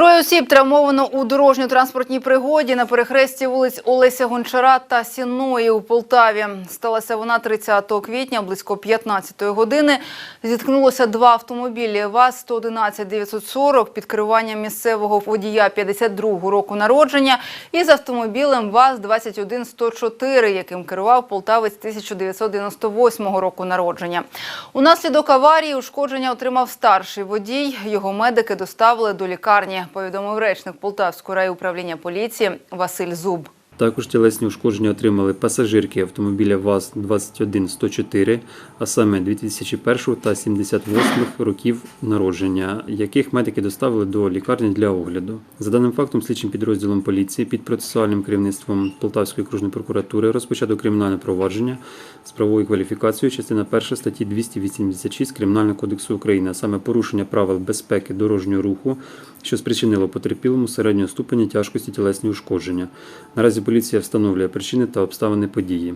Троє осіб травмовано у дорожньо-транспортній пригоді на перехресті вулиць Олеся Гончара та Сінної у Полтаві. Сталася вона 30 квітня близько 15 години. Зіткнулося два автомобілі ВАЗ-111-940 під керуванням місцевого водія 52 року народження і з автомобілем ВАЗ-21-104, яким керував полтавець 1998 року народження. Унаслідок аварії ушкодження отримав старший водій. Його медики доставили до лікарні, повідомив речник Полтавського райуправління поліції Василь Зуб. Також тілесні ушкодження отримали пасажирки автомобіля ВАЗ-21-104, а саме 2001 та 78 років народження, яких медики доставили до лікарні для огляду. За даним фактом, слідчим підрозділом поліції під процесуальним керівництвом Полтавської окружної прокуратури розпочато кримінальне провадження з правовою кваліфікацією частина 1 статті 286 Кримінального кодексу України, а саме порушення правил безпеки дорожнього руху, що спричинило потерпілому середнього ступеня тяжкості тілесні ушкодження. Наразі поліція встановлює причини та обставини події.